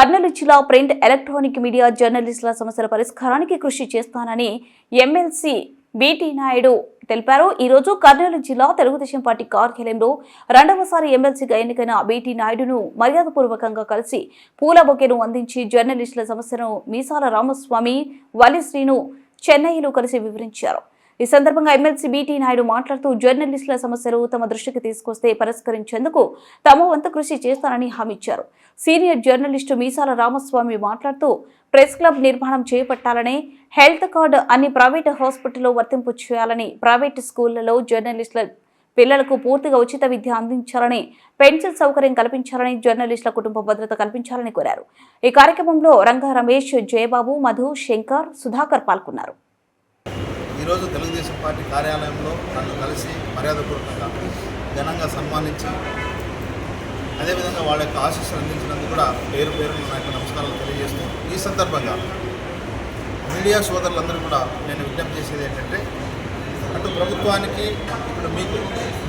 కర్నూలు జిల్లా print electronic media జర్నలిస్టుల సమస్యల పరిష్కారానికి కృషి చేస్తానని ఎమ్మెల్సీ బీటీ నాయుడు తెలిపారు. ఈరోజు కర్నూలు జిల్లా తెలుగుదేశం పార్టీ కార్యాలయంలో రెండవసారి ఎమ్మెల్సీగా ఎన్నికైన బీటీ నాయుడును మర్యాదపూర్వకంగా కలిసి పూల బొకేను అందించి జర్నలిస్టుల సమస్యను మీసాల రామస్వామి వలిశ్రీను చెన్నైలో కలిసి వివరించారు. ఈ సందర్భంగా ఎమ్మెల్సీ బీటీ నాయుడు మాట్లాడుతూ జర్నలిస్టుల సమస్యలు తమ దృష్టికి తీసుకొస్తే పరిష్కరించేందుకు తమ వంతు కృషి చేస్తానని హామీ ఇచ్చారు. సీనియర్ జర్నలిస్టు మీసాల రామస్వామి మాట్లాడుతూ ప్రెస్ క్లబ్ నిర్మాణం చేపట్టాలని హెల్త్ కార్డు అన్ని ప్రైవేటు హాస్పిటల్లో వర్తింపు చేయాలని ప్రైవేటు స్కూళ్ళలో జర్నలిస్టుల పిల్లలకు పూర్తిగా ఉచిత విద్య అందించాలని పెన్షన్ సౌకర్యం కల్పించాలని జర్నలిస్టుల కుటుంబ భద్రత కల్పించాలని కోరారు. ఈ కార్యక్రమంలో రంగా రమేష్ జయబాబు మధు శంకర్ సుధాకర్ పాల్గొన్నారు. ఈరోజు తెలుగుదేశం పార్టీ కార్యాలయంలో నన్ను కలిసి మర్యాదపూర్వకంగా ఘనంగా సన్మానించి అదేవిధంగా వాళ్ళ యొక్క ఆశీస్సులు అందించినందుకు కూడా పేరు పేరు నా యొక్క నమస్కారాలు తెలియజేస్తూ ఈ సందర్భంగా మీడియా సోదరులందరూ కూడా నేను విజ్ఞప్తి చేసేది ఏంటంటే అటు ప్రభుత్వానికి ఇప్పుడు మీకు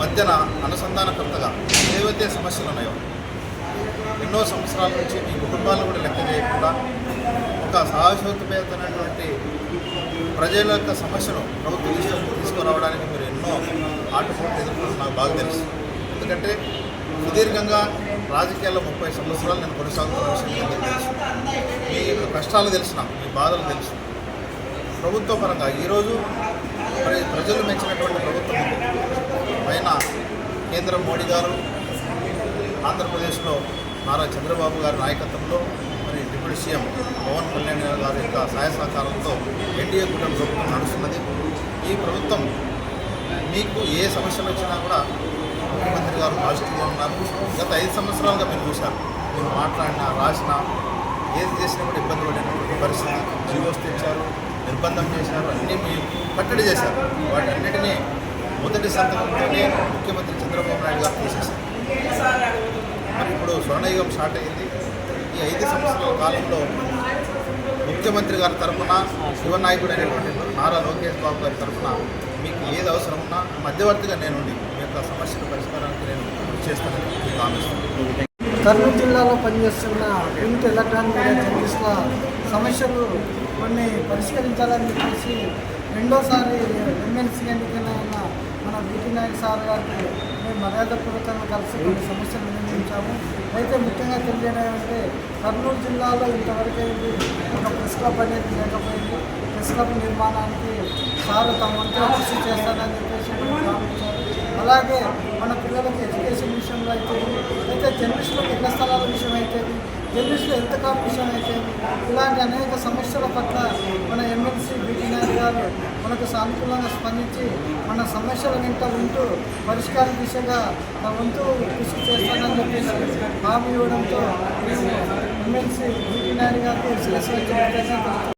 మధ్యన అనుసంధానకర్తగా ఏవైతే సమస్యలు ఉన్నాయో ఎన్నో సంవత్సరాల నుంచి మీ కుటుంబాలను కూడా లెక్క చేయకుండా ఒక సాహసోత్పేతమైనటువంటి ప్రజల యొక్క సమస్యను ప్రభుత్వ దృష్టికి తీసుకురావడానికి మీరు ఎన్నో ఆటపోట్లు ఎదుర్కొన్న నాకు బాగా తెలుసు. ఎందుకంటే సుదీర్ఘంగా రాజకీయాల్లో ముప్పై సంవత్సరాలు నేను కొనసాగుతున్న విషయం మీ తెలుసు. మీ కష్టాలు తెలిసిన మీ బాధలు తెలుసు. ప్రభుత్వ పరంగా ఈరోజు మరి ప్రజలు మెచ్చినటువంటి ప్రభుత్వం పైన కేంద్ర మోడీ గారు ఆంధ్రప్రదేశ్లో నారా చంద్రబాబు గారి నాయకత్వంలో మరి డిప్యూటీ సీఎం పవన్ కళ్యాణ్ గారి యొక్క సహాయ సహకారంతో ఎన్డీఏ కూటమి ప్రభుత్వం నడుస్తున్నది. ఈ ప్రభుత్వం మీకు ఏ సమస్యలు వచ్చినా కూడా ముఖ్యమంత్రి గారు పాజిటివ్గా ఉన్నారు. గత ఐదు సంవత్సరాలుగా మీరు చూశారు. మీరు మాట్లాడినా రాసినా ఏది చేసినా కూడా ఇబ్బంది పడినటువంటి పరిస్థితి. జీవోస్ తెచ్చారు నిర్బంధం చేశారు అన్నీ మీరు కట్టడి చేశారు. వాటన్నిటినీ మొదటి సంతకంలోనే ముఖ్యమంత్రి చంద్రబాబు నాయుడు గారు తీసేశారు. ఇప్పుడు స్వర్ణయుగం స్టార్ట్ అయింది. ఈ ఐదు సంవత్సరాల కాలంలో ముఖ్యమంత్రి గారి తరఫున శివనాయకుడు అనేటువంటి నారా లోకేష్ బాబు గారి తరఫున మీకు ఏది అవసరం ఉన్నా మధ్యవర్తిగా నేను మీ యొక్క సమస్యల పరిష్కారానికి నేను కృషి చేస్తానని మీకు హామీస్తున్నాను కర్నూలు జిల్లాలో పనిచేస్తున్న ప్రింట్ ఎలక్ట్రానిక్ మీడియా జర్నలిస్టుల సమస్యలు కొన్ని పరిష్కరించాలని చెప్పేసి రెండోసారి ఎమ్మెల్సీ ఎన్నికైన మన బీటీ నాయక్ సార్ గారికి మేము మర్యాదపూర్వకంగా కలిసి కొన్ని సమస్యలు నిర్ణయించాము అయితే ముఖ్యంగా తెలియజేయాలంటే కర్నూలు జిల్లాలో ఇంతవరకు ఒక ప్రెస్ క్లబ్ అనేది లేకపోయింది. ప్రెస్ క్లబ్ నిర్మాణానికి సారు తమ కృషి చేస్తారని చెప్పేసి అలాగే మన పిల్లలకి ఎడ్యుకేషన్ విషయంలో అయితే అయితే జర్నలిస్టులకు ఇళ్ళ స్థలాల విషయం అయితే జర్నలిస్టులు ఎంత కాంపిటీషన్ అయితే ఇలాంటి అనేక సమస్యల పట్ల మన ఎమ్మెల్సీ బీటీ గారు మనకు సానుకూలంగా స్పందించి మన సమస్యల వెంట ఉంటూ పరిష్కార దిశగా నా వంతు కృషి చేస్తానని చెప్పేసి హామీ ఇవ్వడంతో మేము ఎమ్మెల్సీ బీటీ గారికి శిరస్సు